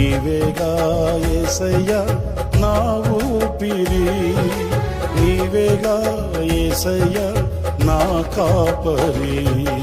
నీవేగా ఏసయ్యా నా ఊపిరి. నీవేగా ఏసయ్యా నా కాపరి.